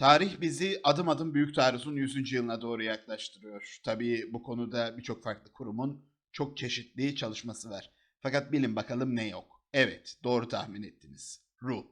Tarih bizi adım adım Büyük Taarruz'un 100. yılına doğru yaklaştırıyor. Tabii bu konuda birçok farklı kurumun çok çeşitli çalışması var. Fakat bilin bakalım ne yok. Evet, doğru tahmin ettiniz. Ruh.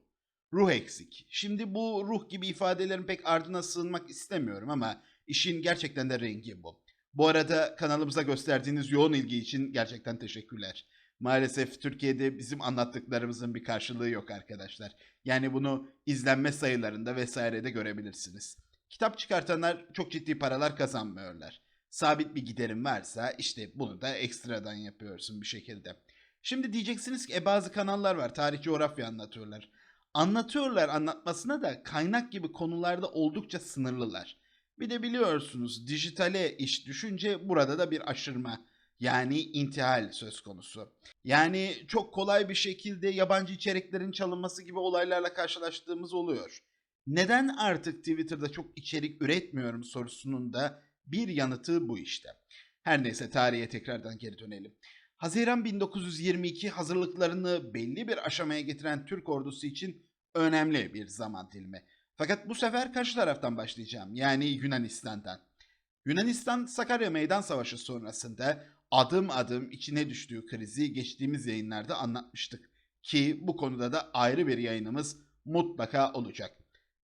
Ruh eksik. Şimdi bu ruh gibi ifadelerin pek ardına sığınmak istemiyorum ama işin gerçekten de rengi bu. Bu arada kanalımıza gösterdiğiniz yoğun ilgi için gerçekten teşekkürler. Maalesef Türkiye'de bizim anlattıklarımızın bir karşılığı yok arkadaşlar. Yani bunu izlenme sayılarında vesairede görebilirsiniz. Kitap çıkartanlar çok ciddi paralar kazanmıyorlar. Sabit bir giderim varsa işte bunu da ekstradan yapıyorsun bir şekilde. Şimdi diyeceksiniz ki e, bazı kanallar var tarih coğrafya anlatıyorlar. Anlatıyorlar anlatmasına da kaynak gibi konularda oldukça sınırlılar. Bir de biliyorsunuz dijitale iş düşünce burada da bir aşırma yani intihal söz konusu. Yani çok kolay bir şekilde yabancı içeriklerin çalınması gibi olaylarla karşılaştığımız oluyor. Neden artık Twitter'da çok içerik üretmiyorum sorusunun da bir yanıtı bu işte. Her neyse tarihe tekrardan geri dönelim. Haziran 1922 hazırlıklarını belli bir aşamaya getiren Türk ordusu için önemli bir zaman dilimi. Fakat bu sefer karşı taraftan başlayacağım. Yani Yunanistan'dan. Yunanistan Sakarya Meydan Savaşı sonrasında adım adım içine düştüğü krizi geçtiğimiz yayınlarda anlatmıştık. Ki bu konuda da ayrı bir yayınımız mutlaka olacak.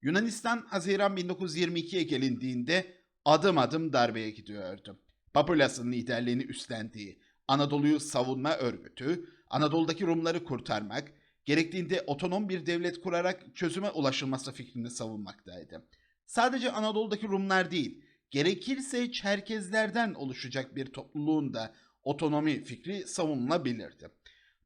Yunanistan Haziran 1922'ye gelindiğinde adım adım darbeye gidiyordu. Papulas'ın liderliğini üstlendiği Anadolu'yu savunma örgütü, Anadolu'daki Rumları kurtarmak, gerektiğinde otonom bir devlet kurarak çözüme ulaşılması fikrini savunmaktaydı. Sadece Anadolu'daki Rumlar değil, gerekirse Çerkezlerden oluşacak bir topluluğun da otonomi fikri savunulabilirdi.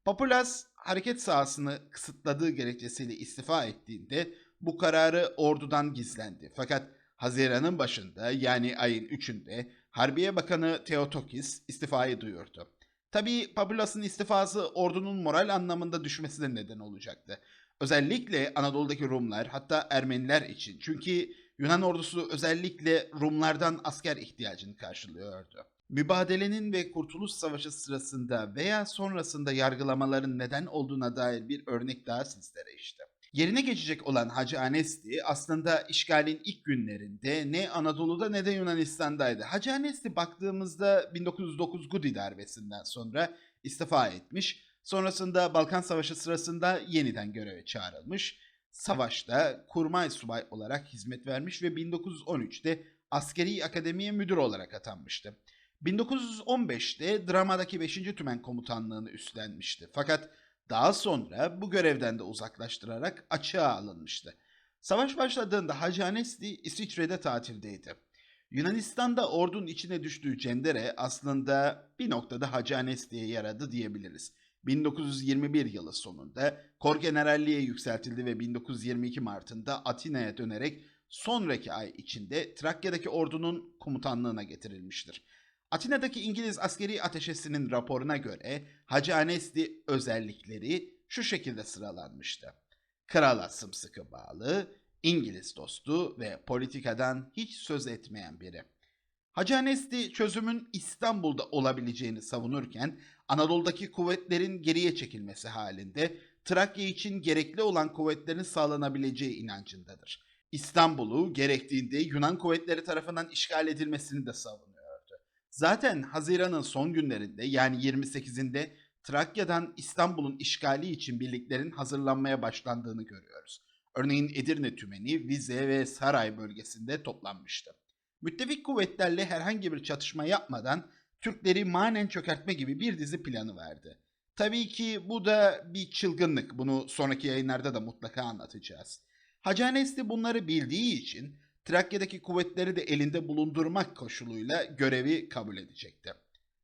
Papulas hareket sahasını kısıtladığı gerekçesiyle istifa ettiğinde bu kararı ordudan gizlendi. Fakat Haziran'ın başında yani ayın 3'ünde Harbiye Bakanı Theotokis istifayı duyurdu. Tabii Papulas'ın istifası ordunun moral anlamında düşmesine neden olacaktı. Özellikle Anadolu'daki Rumlar hatta Ermeniler için. Çünkü Yunan ordusu özellikle Rumlardan asker ihtiyacını karşılıyordu. Mübadelenin ve Kurtuluş Savaşı sırasında veya sonrasında yargılamaların neden olduğuna dair bir örnek daha sizlere işte. Yerine geçecek olan Hacı Anesti aslında işgalin ilk günlerinde ne Anadolu'da ne de Yunanistan'daydı. Hacı Anesti baktığımızda 1909 Gudi darbesinden sonra istifa etmiş. Sonrasında Balkan Savaşı sırasında yeniden göreve çağrılmış. Savaşta kurmay subay olarak hizmet vermiş ve 1913'te askeri akademiye müdür olarak atanmıştı. 1915'te Drama'daki 5. Tümen Komutanlığını üstlenmişti. Fakat daha sonra bu görevden de uzaklaştırarak açığa alınmıştı. Savaş başladığında Hacı Anesti İsviçre'de tatildeydi. Yunanistan'da ordunun içine düştüğü Cendere aslında bir noktada Hacı Anesti'ye yaradı diyebiliriz. 1921 yılı sonunda kor generalliğe yükseltildi ve 1922 Mart'ında Atina'ya dönerek sonraki ay içinde Trakya'daki ordunun komutanlığına getirilmiştir. Atina'daki İngiliz askeri ateşesinin raporuna göre Hacı Anesti özellikleri şu şekilde sıralanmıştı. Krala sımsıkı bağlı, İngiliz dostu ve politikadan hiç söz etmeyen biri. Hacı Anesti çözümün İstanbul'da olabileceğini savunurken Anadolu'daki kuvvetlerin geriye çekilmesi halinde Trakya için gerekli olan kuvvetlerin sağlanabileceği inancındadır. İstanbul'u gerektiğinde Yunan kuvvetleri tarafından işgal edilmesini de savunuyordu. Zaten Haziran'ın son günlerinde yani 28'inde Trakya'dan İstanbul'un işgali için birliklerin hazırlanmaya başlandığını görüyoruz. Örneğin Edirne tümeni Vize ve Saray bölgesinde toplanmıştı. Müttefik kuvvetlerle herhangi bir çatışma yapmadan Türkleri manen çökertme gibi bir dizi planı verdi. Tabii ki bu da bir çılgınlık. Bunu sonraki yayınlarda da mutlaka anlatacağız. Hacı Anesti bunları bildiği için Trakya'daki kuvvetleri de elinde bulundurmak koşuluyla görevi kabul edecekti.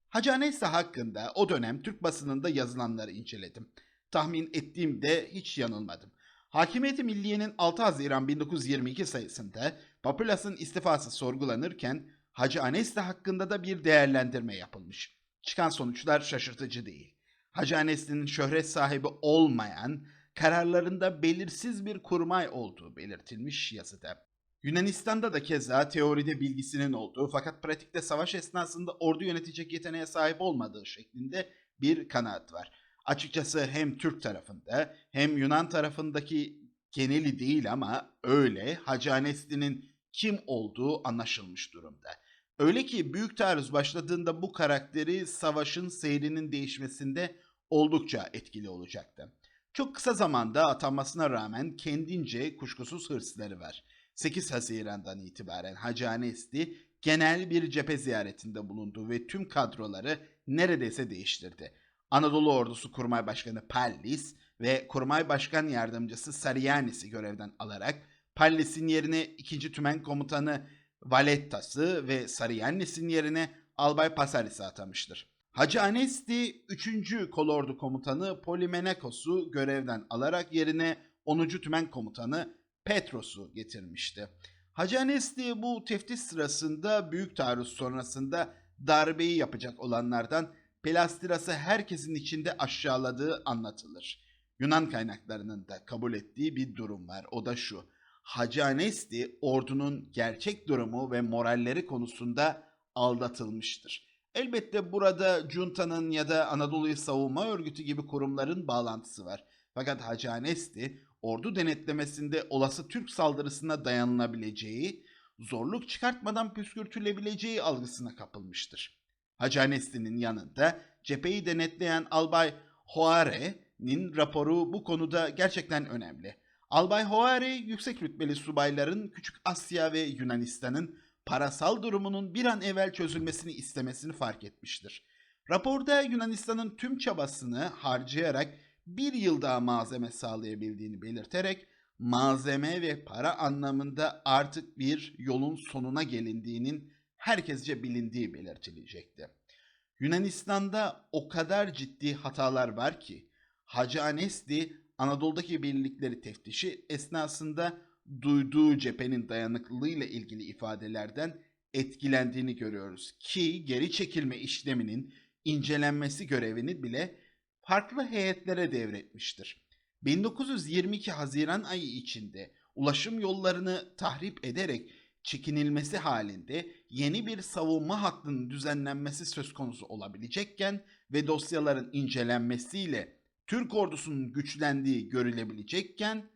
Hacı Anesti hakkında o dönem Türk basınında yazılanları inceledim. Tahmin ettiğimde hiç yanılmadım. Hakimiyeti Milliye'nin 6 Haziran 1922 sayısında Papulas'ın istifası sorgulanırken Hacı Anesti hakkında da bir değerlendirme yapılmış. Çıkan sonuçlar şaşırtıcı değil. Hacı Anesti'nin şöhret sahibi olmayan, kararlarında belirsiz bir kurmay olduğu belirtilmiş yazıda. Yunanistan'da da keza teoride bilgisinin olduğu fakat pratikte savaş esnasında ordu yönetecek yeteneğe sahip olmadığı şeklinde bir kanaat var. Açıkçası hem Türk tarafında hem Yunan tarafındaki geneli değil ama öyle Hacı Anesti'nin kim olduğu anlaşılmış durumda. Öyle ki Büyük Taarruz başladığında bu karakteri savaşın seyrinin değişmesinde oldukça etkili olacaktı. Çok kısa zamanda atanmasına rağmen kendince kuşkusuz hırsları var. 8 Haziran'dan itibaren Hacı Anesti genel bir cephe ziyaretinde bulundu ve tüm kadroları neredeyse değiştirdi. Anadolu Ordusu Kurmay Başkanı Pallis ve Kurmay Başkan Yardımcısı Sarıyanis'i görevden alarak Pallis'in yerine 2. Tümen Komutanı Valettas'ı ve Sarıyanis'in yerine Albay Pasaris'i atamıştır. Hacı Anesti 3. Kolordu Komutanı Polimenakos'u görevden alarak yerine 10. Tümen Komutanı Petros'u getirmişti. Hacı Anesti bu teftiş sırasında büyük taarruz sonrasında darbeyi yapacak olanlardan Plastras'ı herkesin içinde aşağıladığı anlatılır. Yunan kaynaklarının da kabul ettiği bir durum var. O da şu. Hacı Anesti ordunun gerçek durumu ve moralleri konusunda aldatılmıştır. Elbette burada Cunta'nın ya da Anadolu'yu Savunma Örgütü gibi kurumların bağlantısı var. Fakat Hacı Anesti ordu denetlemesinde olası Türk saldırısına dayanılabileceği, zorluk çıkartmadan püskürtülebileceği algısına kapılmıştır. Hacı Anesti'nin yanında cepheyi denetleyen Albay Hoare'nin raporu bu konuda gerçekten önemli. Albay Hoare yüksek rütbeli subayların Küçük Asya ve Yunanistan'ın parasal durumunun bir an evvel çözülmesini istemesini fark etmiştir. Raporda Yunanistan'ın tüm çabasını harcayarak bir yıl daha malzeme sağlayabildiğini belirterek malzeme ve para anlamında artık bir yolun sonuna gelindiğinin herkesce bilindiği belirtilecekti. Yunanistan'da o kadar ciddi hatalar var ki Hacı Anesti Anadolu'daki birlikleri teftişi esnasında duyduğu cephenin dayanıklılığıyla ilgili ifadelerden etkilendiğini görüyoruz ki geri çekilme işleminin incelenmesi görevini bile farklı heyetlere devretmiştir. 1922 Haziran ayı içinde ulaşım yollarını tahrip ederek çekinilmesi halinde yeni bir savunma hattının düzenlenmesi söz konusu olabilecekken ve dosyaların incelenmesiyle Türk ordusunun güçlendiği görülebilecekken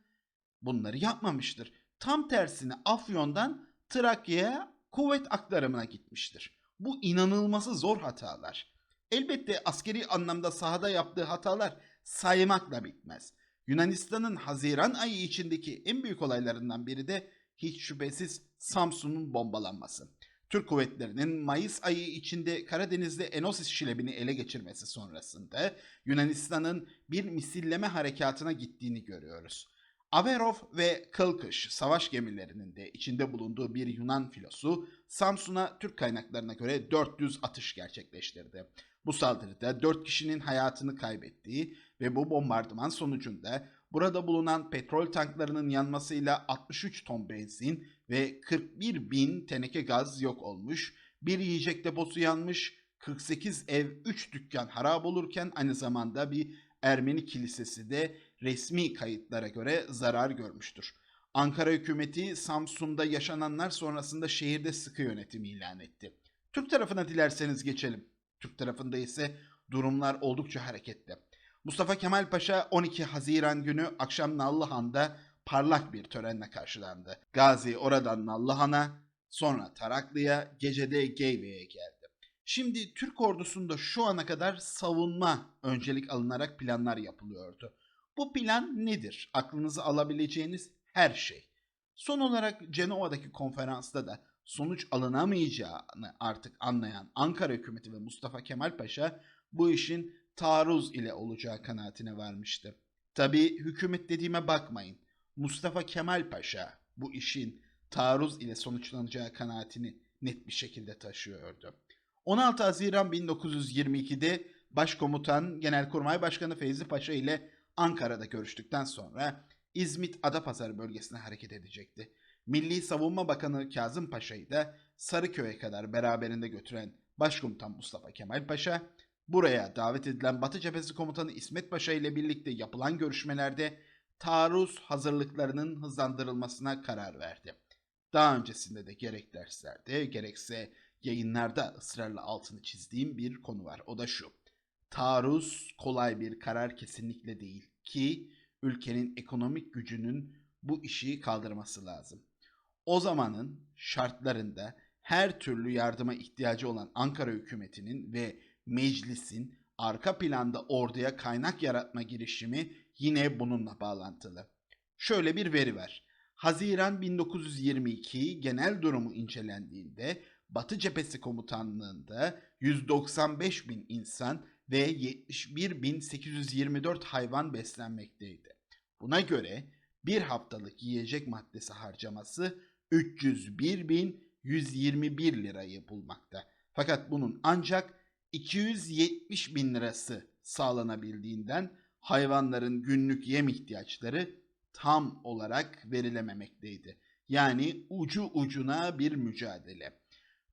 bunları yapmamıştır. Tam tersine Afyon'dan Trakya'ya kuvvet aktarımına gitmiştir. Bu inanılması zor hatalar. Elbette askeri anlamda sahada yaptığı hatalar saymakla bitmez. Yunanistan'ın Haziran ayı içindeki en büyük olaylarından biri de hiç şüphesiz Samsun'un bombalanması. Türk kuvvetlerinin Mayıs ayı içinde Karadeniz'de Enosis şilebini ele geçirmesi sonrasında Yunanistan'ın bir misilleme harekatına gittiğini görüyoruz. Averov ve Kılkış savaş gemilerinin de içinde bulunduğu bir Yunan filosu Samsun'a Türk kaynaklarına göre 400 atış gerçekleştirdi. Bu saldırıda 4 kişinin hayatını kaybettiği ve bu bombardıman sonucunda burada bulunan petrol tanklarının yanmasıyla 63 ton benzin ve 41 bin teneke gaz yok olmuş, bir yiyecek deposu yanmış, 48 ev 3 dükkan harap olurken aynı zamanda bir Ermeni kilisesi de resmi kayıtlara göre zarar görmüştür. Ankara hükümeti Samsun'da yaşananlar sonrasında şehirde sıkı yönetim ilan etti. Türk tarafına dilerseniz geçelim. Türk tarafında ise durumlar oldukça hareketli. Mustafa Kemal Paşa 12 Haziran günü akşam Nallıhan'da parlak bir törenle karşılandı. Gazi oradan Nallıhan'a, sonra Taraklı'ya, gecede Geyve'ye geldi. Şimdi Türk ordusunda şu ana kadar savunma öncelik alınarak planlar yapılıyordu. Bu plan nedir? Aklınızı alabileceğiniz her şey. Son olarak Cenova'daki konferansta da sonuç alınamayacağını artık anlayan Ankara hükümeti ve Mustafa Kemal Paşa bu işin taarruz ile olacağı kanaatine varmıştı. Tabi hükümet dediğime bakmayın. Mustafa Kemal Paşa bu işin taarruz ile sonuçlanacağı kanaatini net bir şekilde taşıyordu. 16 Haziran 1922'de Başkomutan Genelkurmay Başkanı Feyzi Paşa ile Ankara'da görüştükten sonra İzmit Adapazarı bölgesine hareket edecekti. Milli Savunma Bakanı Kazım Paşa'yı da Sarıköy'e kadar beraberinde götüren Başkomutan Mustafa Kemal Paşa, buraya davet edilen Batı Cephesi Komutanı İsmet Paşa ile birlikte yapılan görüşmelerde taarruz hazırlıklarının hızlandırılmasına karar verdi. Daha öncesinde de gerek derslerde gerekse yayınlarda ısrarla altını çizdiğim bir konu var. O da şu. Taarruz kolay bir karar kesinlikle değil ki ülkenin ekonomik gücünün bu işi kaldırması lazım. O zamanın şartlarında her türlü yardıma ihtiyacı olan Ankara hükümetinin ve meclisin arka planda orduya kaynak yaratma girişimi yine bununla bağlantılı. Şöyle bir veri var. Haziran 1922 genel durumu incelendiğinde Batı Cephesi Komutanlığı'nda 195 bin insan ve 71.824 hayvan beslenmekteydi. Buna göre bir haftalık yiyecek maddesi harcaması 301.121 lirayı bulmakta. Fakat bunun ancak 270 bin lirası sağlanabildiğinden hayvanların günlük yem ihtiyaçları tam olarak verilememekteydi. Yani ucu ucuna bir mücadele.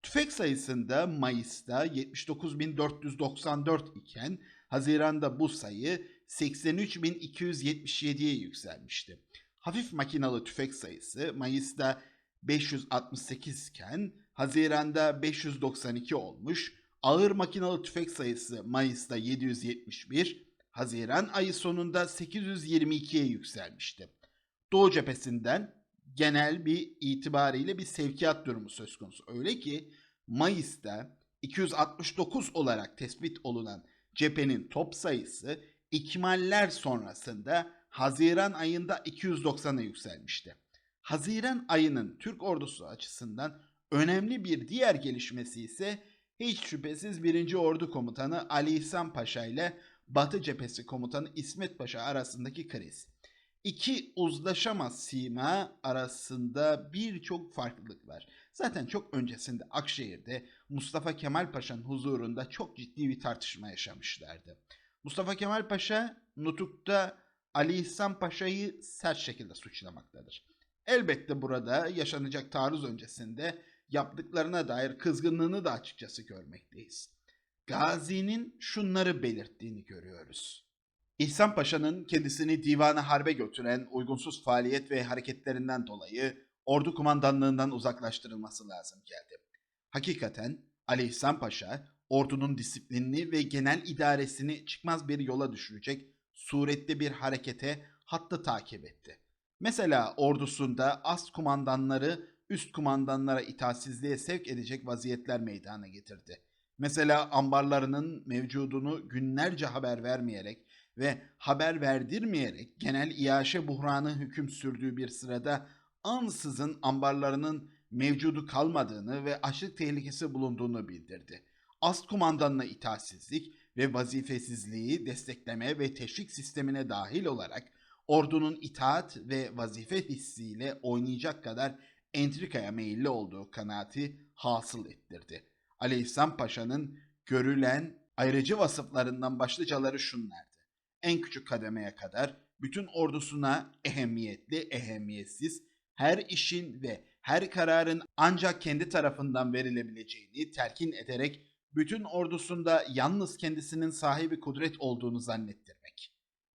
Tüfek sayısında Mayıs'ta 79.494 iken Haziran'da bu sayı 83.277'ye yükselmişti. Hafif makinalı tüfek sayısı Mayıs'ta 568 iken Haziran'da 592 olmuş. Ağır makinalı tüfek sayısı Mayıs'ta 771, Haziran ayı sonunda 822'ye yükselmişti. Doğu cephesinden genel bir itibariyle bir sevkiyat durumu söz konusu. Öyle ki Mayıs'ta 269 olarak tespit olunan cephenin top sayısı ikmaller sonrasında Haziran ayında 290'a yükselmişti. Haziran ayının Türk ordusu açısından önemli bir diğer gelişmesi ise hiç şüphesiz 1. Ordu Komutanı Ali İhsan Paşa ile Batı Cephesi Komutanı İsmet Paşa arasındaki kriz. İki uzlaşamaz sima arasında birçok farklılık var. Zaten çok öncesinde Akşehir'de Mustafa Kemal Paşa'nın huzurunda çok ciddi bir tartışma yaşamışlardı. Mustafa Kemal Paşa Nutuk'ta Ali İhsan Paşa'yı sert şekilde suçlamaktadır. Elbette burada yaşanacak taarruz öncesinde yaptıklarına dair kızgınlığını da açıkçası görmekteyiz. Gazi'nin şunları belirttiğini görüyoruz. İhsan Paşa'nın kendisini divana harbe götüren uygunsuz faaliyet ve hareketlerinden dolayı ordu kumandanlığından uzaklaştırılması lazım geldi. Hakikaten Ali İhsan Paşa ordunun disiplinini ve genel idaresini çıkmaz bir yola düşürecek surette bir harekete hattı takip etti. Mesela ordusunda ast kumandanları üst kumandanlara itaatsizliğe sevk edecek vaziyetler meydana getirdi. Mesela ambarlarının mevcudunu günlerce haber vermeyerek ve haber verdirmeyerek genel iaşe buhranı hüküm sürdüğü bir sırada ansızın ambarlarının mevcudu kalmadığını ve açlık tehlikesi bulunduğunu bildirdi. Ast kumandanına itaatsizlik ve vazifesizliği destekleme ve teşvik sistemine dahil olarak ordunun itaat ve vazife hissiyle oynayacak kadar entrikaya meyilli olduğu kanaati hasıl ettirdi. İhsan Paşa'nın görülen ayrıcı vasıflarından başlıcaları şunlardı. En küçük kademeye kadar bütün ordusuna ehemmiyetli, ehemmiyetsiz, her işin ve her kararın ancak kendi tarafından verilebileceğini telkin ederek bütün ordusunda yalnız kendisinin sahibi kudret olduğunu zannettirmek.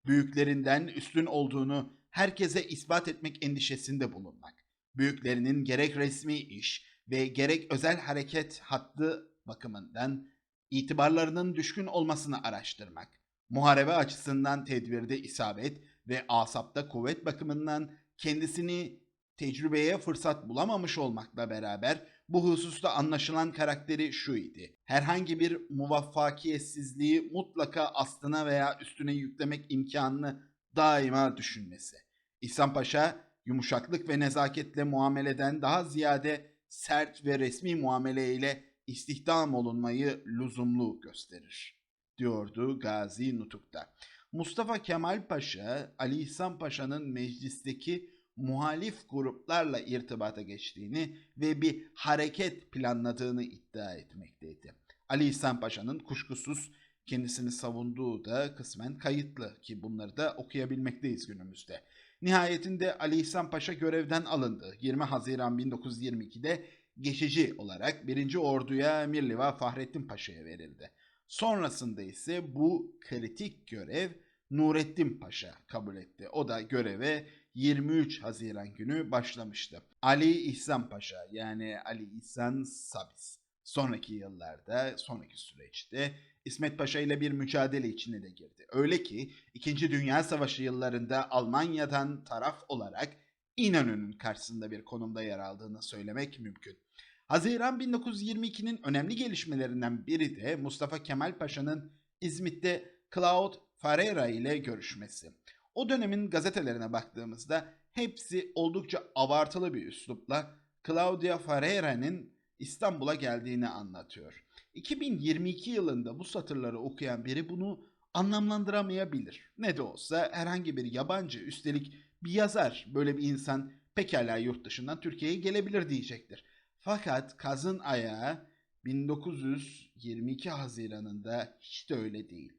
Büyüklerinden üstün olduğunu herkese ispat etmek endişesinde bulunmak. Büyüklerinin gerek resmi iş ve gerek özel hareket hattı bakımından itibarlarının düşkün olmasını araştırmak. Muharebe açısından tedbirde isabet ve asapta kuvvet bakımından kendisini tecrübeye fırsat bulamamış olmakla beraber bu hususta anlaşılan karakteri şu idi. Herhangi bir muvaffakiyetsizliği mutlaka aslına veya üstüne yüklemek imkanını daima düşünmesi. İhsan Paşa yumuşaklık ve nezaketle muameleden daha ziyade sert ve resmi muamele ile istihdam olunmayı lüzumlu gösterir, diyordu Gazi Nutuk'ta. Mustafa Kemal Paşa, Ali İhsan Paşa'nın meclisteki muhalif gruplarla irtibata geçtiğini ve bir hareket planladığını iddia etmekteydi. Ali İhsan Paşa'nın kuşkusuz kendisini savunduğu da kısmen kayıtlı ki bunları da okuyabilmekteyiz günümüzde. Nihayetinde Ali İhsan Paşa görevden alındı. 20 Haziran 1922'de geçici olarak 1. Ordu'ya Mirliva Fahrettin Paşa'ya verildi. Sonrasında ise bu kritik görev Nurettin Paşa kabul etti. O da göreve 23 Haziran günü başlamıştı. Ali İhsan Paşa yani Ali İhsan Sabis sonraki yıllarda, sonraki süreçte İsmet Paşa ile bir mücadele içine de girdi. Öyle ki 2. Dünya Savaşı yıllarında Almanya'dan taraf olarak İnönü'nün karşısında bir konumda yer aldığını söylemek mümkün. Haziran 1922'nin önemli gelişmelerinden biri de Mustafa Kemal Paşa'nın İzmit'te Claude Farera ile görüşmesi. O dönemin gazetelerine baktığımızda hepsi oldukça abartılı bir üslupla Claudia Farera'nın İstanbul'a geldiğini anlatıyor. 2022 yılında bu satırları okuyan biri bunu anlamlandıramayabilir. Ne de olsa herhangi bir yabancı üstelik bir yazar böyle bir insan pekala yurt dışından Türkiye'ye gelebilir diyecektir. Fakat kazın ayağı 1922 Haziran'ında hiç de öyle değil.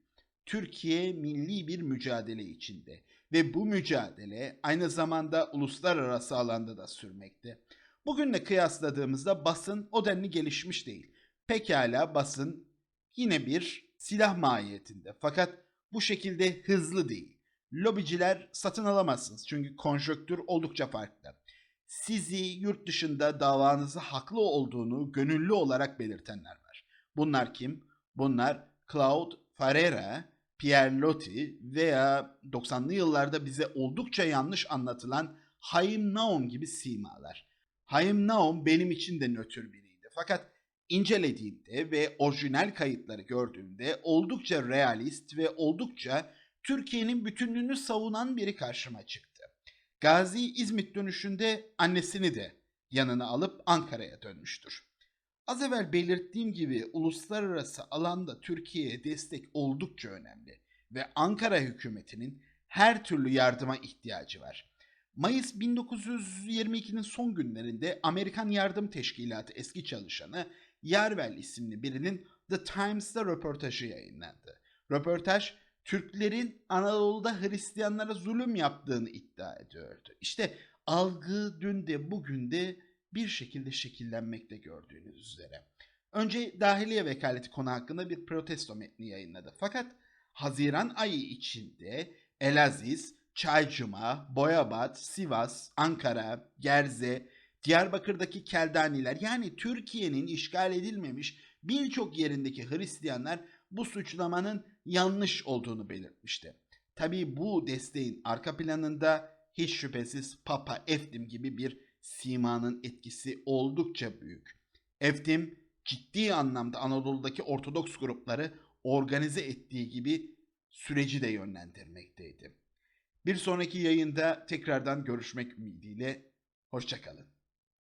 Türkiye milli bir mücadele içinde ve bu mücadele aynı zamanda uluslararası alanda da sürmekte. Bugünle kıyasladığımızda basın o denli gelişmiş değil. Pekala basın yine bir silah mahiyetinde fakat bu şekilde hızlı değil. Lobiciler satın alamazsınız çünkü konjonktür oldukça farklı. Sizi yurt dışında davanızı haklı olduğunu gönüllü olarak belirtenler var. Bunlar kim? Bunlar Claude Farera, Pierre Loti veya 90'lı yıllarda bize oldukça yanlış anlatılan Haim Naum gibi simalar. Haim Naum benim için de nötr biriydi. Fakat incelediğimde ve orijinal kayıtları gördüğümde oldukça realist ve oldukça Türkiye'nin bütünlüğünü savunan biri karşıma çıktı. Gazi İzmit dönüşünde annesini de yanına alıp Ankara'ya dönmüştür. Az evvel belirttiğim gibi uluslararası alanda Türkiye'ye destek oldukça önemli ve Ankara hükümetinin her türlü yardıma ihtiyacı var. Mayıs 1922'nin son günlerinde Amerikan Yardım Teşkilatı eski çalışanı Yarvel isimli birinin The Times'ta röportajı yayınlandı. Röportaj Türklerin Anadolu'da Hristiyanlara zulüm yaptığını iddia ediyordu. İşte algı dün de bugün de bir şekilde şekillenmekte gördüğünüz üzere. Önce dahiliye vekaleti konu hakkında bir protesto metni yayınladı. Fakat Haziran ayı içinde Elaziz, Çaycuma, Boyabat, Sivas, Ankara, Gerze, Diyarbakır'daki Keldaniler yani Türkiye'nin işgal edilmemiş birçok yerindeki Hristiyanlar bu suçlamanın yanlış olduğunu belirtmişti. Tabii bu desteğin arka planında hiç şüphesiz Papa Eftim gibi bir simanın etkisi oldukça büyük. Eftim ciddi anlamda Anadolu'daki Ortodoks grupları organize ettiği gibi süreci de yönlendirmekteydi. Bir sonraki yayında tekrardan görüşmek ümidiyle hoşçakalın.